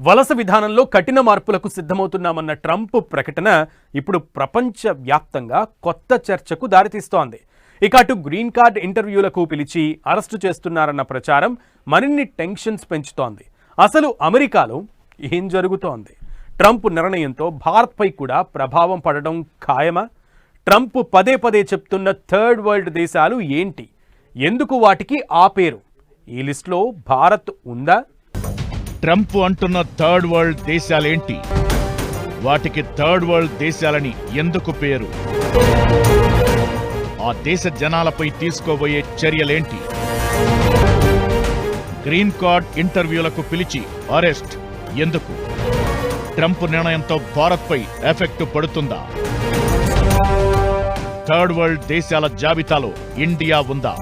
వలస విధానంలో కఠిన మార్పులకు సిద్ధమవుతున్నామన్న ట్రంప్ ప్రకటన ఇప్పుడు ప్రపంచ వ్యాప్తంగా కొత్త చర్చకు దారితీస్తోంది. ఇక అటు గ్రీన్ కార్డ్ ఇంటర్వ్యూలకు పిలిచి అరెస్టు చేస్తున్నారన్న ప్రచారం మరిన్ని టెన్షన్స్ పెంచుతోంది. అసలు అమెరికాలో ఏం జరుగుతోంది? ట్రంప్ నిర్ణయంతో భారత్పై కూడా ప్రభావం పడడం ఖాయమా? ట్రంప్ పదే పదే చెప్తున్న థర్డ్ వరల్డ్ దేశాలు ఏంటి? ఎందుకు వాటికి ఆ పేరు ఈ లిస్టులో భారత్ ఉందా? ట్రంప్ అంటున్న థర్డ్ వరల్డ్ దేశాలేంటి? వాటికి థర్డ్ వరల్డ్ దేశాలని ఎందుకు పేరు? ఆ దేశ జనాలపై తీసుకోబోయే చర్యలేంటి? గ్రీన్ కార్డ్ ఇంటర్వ్యూలకు పిలిచి అరెస్ట్ ఎందుకు? ట్రంప్ నిర్ణయంతో భారత్పై ఎఫెక్ట్ పడుతుందా? థర్డ్ వరల్డ్ దేశాల జాబితాలో ఇండియా ఉందా?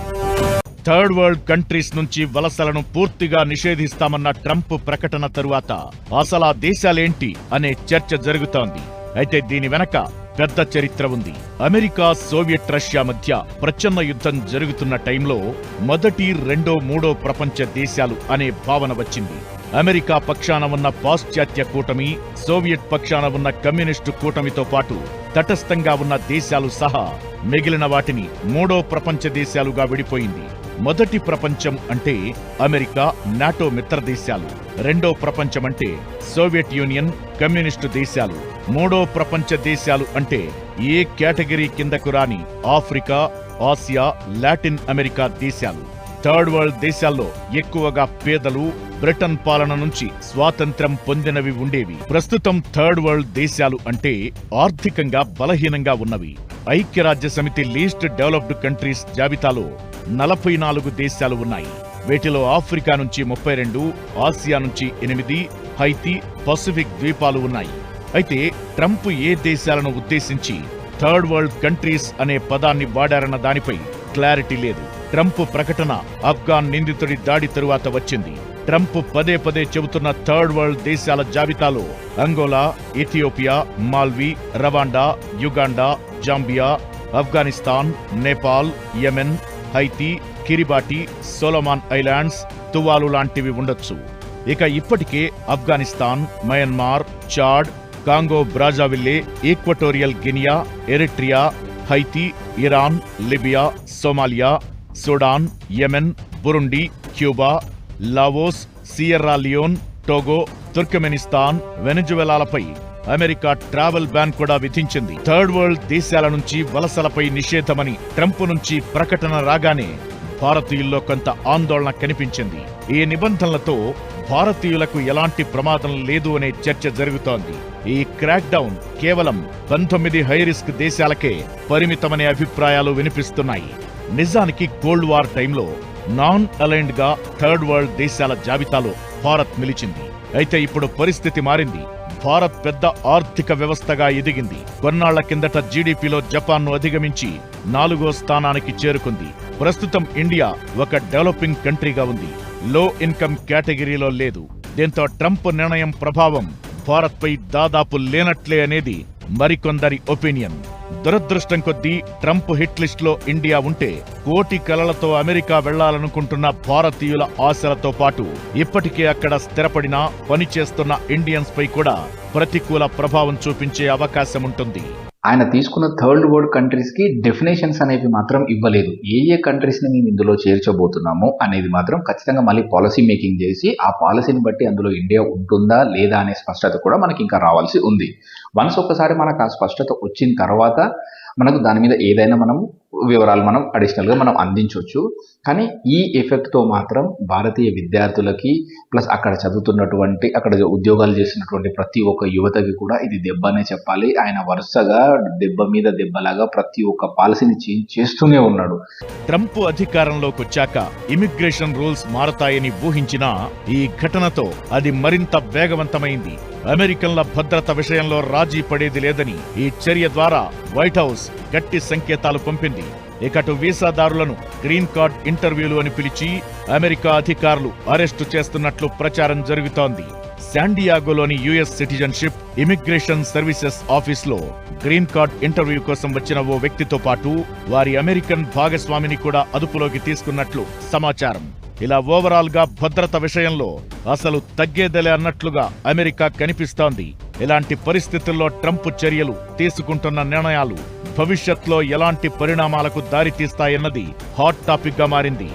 థర్డ్ వరల్డ్ కంట్రీస్ నుంచి వలసలను పూర్తిగా నిషేధిస్తామన్న ట్రంప్ ప్రకటన తరువాత అసలు ఆ దేశాలేంటి అనే చర్చ జరుగుతోంది. అయితే దీని వెనక పెద్ద చరిత్ర ఉంది. అమెరికా సోవియట్ రష్యా మధ్య ప్రచన్న యుద్ధం జరుగుతున్న టైంలో మొదటి రెండో మూడో ప్రపంచ దేశాలు అనే భావన వచ్చింది. అమెరికా పక్షాన ఉన్న పాశ్చాత్య కూటమి సోవియట్ పక్షాన ఉన్న కమ్యూనిస్టు కూటమితో పాటు తటస్థంగా ఉన్న దేశాలు సహా మిగిలిన వాటిని మూడో ప్రపంచ దేశాలుగా విడిపోయింది. మొదటి ప్రపంచం అంటే అమెరికా నాటో మిత్ర దేశాలు రెండో ప్రపంచం అంటే సోవియట్ యూనియన్ కమ్యూనిస్టు దేశాలు. మూడో ప్రపంచ దేశాలు అంటే ఏ కేటగిరీ కిందకు రాని ఆఫ్రికా ఆసియా లాటిన్ అమెరికా దేశాలు. థర్డ్ వరల్డ్ దేశాల్లో ఎక్కువగా పేదలు బ్రిటన్ పాలన నుంచి స్వాతంత్ర్యం పొందినవి ఉండేవి. ప్రస్తుతం థర్డ్ వరల్డ్ దేశాలు అంటే ఆర్థికంగా బలహీనంగా ఉన్నవి. ఐక్యరాజ్య సమితి లీస్ట్ డెవలప్డ్ కంట్రీస్ జాబితాలో నలభై నాలుగు దేశాలు ఉన్నాయి. వీటిలో ఆఫ్రికా నుంచి ముప్పై రెండు ఆసియా నుంచి ఎనిమిది హైతి పసిఫిక్ ద్వీపాలు ఉన్నాయి. అయితే ట్రంప్ ఏ దేశాలను ఉద్దేశించి థర్డ్ వరల్డ్ కంట్రీస్ అనే పదాన్ని వాడారన్న దానిపై క్లారిటీ లేదు. ట్రంప్ ప్రకటన ఆఫ్ఘాన్ నిందితుడి దాడి తరువాత వచ్చింది. ట్రంప్ పదే పదే చెబుతున్న థర్డ్ వరల్డ్ దేశాల జాబితాలో Angola Ethiopia Malawi Rwanda Uganda Zambia Afghanistan Nepal Yemen Haiti Kiribati Solomon Islands Tuvalu లాంటివి ఉండొచ్చు. ఇక ఇప్పటికే Afghanistan Myanmar Chad Congo Brazzaville Equatorial Guinea Eritrea Haiti Iran Libya Somalia Sudan Yemen Burundi Cuba Laos Sierra Leone Togo Turkmenistan వెనజువెలాలపై America travel ban కూడా విధించింది. Third world దేశాల నుంచి వలసలపై నిషేధమని Trump నుంచి ప్రకటన రాగానే భారతీయుల్లో కొంత ఆందోళన కనిపించింది. ఈ నిబంధనలతో భారతీయులకు ఎలాంటి ప్రమాదం లేదు అనే చర్చ జరుగుతోంది. ఈ క్రాక్ డౌన్ కేవలం పంతొమ్మిది హైరిస్క్ దేశాలకే పరిమితమనే అభిప్రాయాలు వినిపిస్తున్నాయి. నిజానికి కోల్డ్ వార్ టైంలో నాన్ అలైన్డ్గా థర్డ్ వరల్డ్ దేశాల జాబితాలో భారత్ నిలిచింది. అయితే ఇప్పుడు పరిస్థితి మారింది. భారత్ పెద్ద ఆర్థిక వ్యవస్థగా ఎదిగింది. కొన్నాళ్ళ కిందట జీడీపీలో జపాన్ను అధిగమించి నాలుగో స్థానానికి చేరుకుంది. ప్రస్తుతం ఇండియా ఒక డెవలపింగ్ కంట్రీగా ఉంది. లో ఇన్కమ్ కేటగిరీలో లేదు. దీంతో ట్రంప్ నిర్ణయం ప్రభావం భారత్పై దాదాపు లేనట్లే అనేది మరికొందరి ఒపీనియన్. దురదృష్టం కొద్దీ ట్రంప్ హిట్ లిస్ట్లో ఇండియా ఉంటే కోటి కలలతో అమెరికా వెళ్ళాలనుకుంటున్న భారతీయుల ఆశలతో పాటు ఇప్పటికే అక్కడ స్థిరపడిన పనిచేస్తున్న ఇండియన్స్ పై కూడా ప్రతికూల ప్రభావం చూపించే అవకాశం ఉంటుంది ఆయన తీసుకున్న థర్డ్ వరల్డ్ కంట్రీస్కి డెఫినేషన్స్ అనేవి మాత్రం ఇవ్వలేదు. ఏ ఏ కంట్రీస్ని మేము ఇందులో చేర్చబోతున్నాము అనేది మాత్రం ఖచ్చితంగా మళ్ళీ పాలసీ మేకింగ్ చేసి ఆ పాలసీని బట్టి అందులో ఇండియా ఉంటుందా లేదా అనే స్పష్టత కూడా మనకి ఇంకా రావాల్సి ఉంది. వన్స్ ఒకసారి మనకు ఆ స్పష్టత వచ్చిన తర్వాత మనకు దాని మీద ఏదైనా మనం వివరాలు మనం అడిషనల్గా మనం అందించవచ్చు. కానీ ఈ ఎఫెక్ట్తో మాత్రం భారతీయ విద్యార్థులకి ప్లస్ అక్కడ చదువుతున్నటువంటి అక్కడ ఉద్యోగాలు చేసినటువంటి ప్రతి ఒక్క యువతకి కూడా ఇది దెబ్బనే చెప్పాలి. ఆయన వరుసగా దెబ్బ మీద దెబ్బలాగా ప్రతి ఒక్క పాలసీని చేంజ్ చేస్తూనే ఉన్నాడు. ట్రంప్ అధికారంలోకి వచ్చాక ఇమిగ్రేషన్ రూల్స్ మారతాయని ఊహించినా ఈ ఘటనతో అది మరింత వేగవంతమైంది. అమెరికన్ల భద్రత విషయంలో రాజీ పడేది లేదని ఈ చర్య ద్వారా వైట్ హౌస్ గట్టి సంకేతాలు పంపింది. ఇకటు వీసాదారులను గ్రీన్ కార్డ్ ఇంటర్వ్యూలు అని పిలిచి అమెరికా అధికారులు అరెస్టు చేస్తున్నట్లు ప్రచారం జరుగుతోంది. శాండియాగోలోని యుఎస్ సిటిజన్షిప్ ఇమిగ్రేషన్ సర్వీసెస్ ఆఫీస్లో గ్రీన్ కార్డ్ ఇంటర్వ్యూ కోసం వచ్చిన ఓ వ్యక్తితో పాటు వారి అమెరికన్ భాగస్వామిని కూడా అదుపులోకి తీసుకున్నట్లు సమాచారం. ఇలా ఓవరాల్గా భద్రత విషయంలో అసలు తగ్గేదలే అన్నట్లుగా అమెరికా కనిపిస్తోంది. ఇలాంటి పరిస్థితుల్లో ట్రంప్ చర్యలు తీసుకుంటున్న నిర్ణయాలు భవిష్యత్లో ఎలాంటి పరిణామాలకు దారితీస్తాయన్నది హాట్ టాపిక్గా మారింది.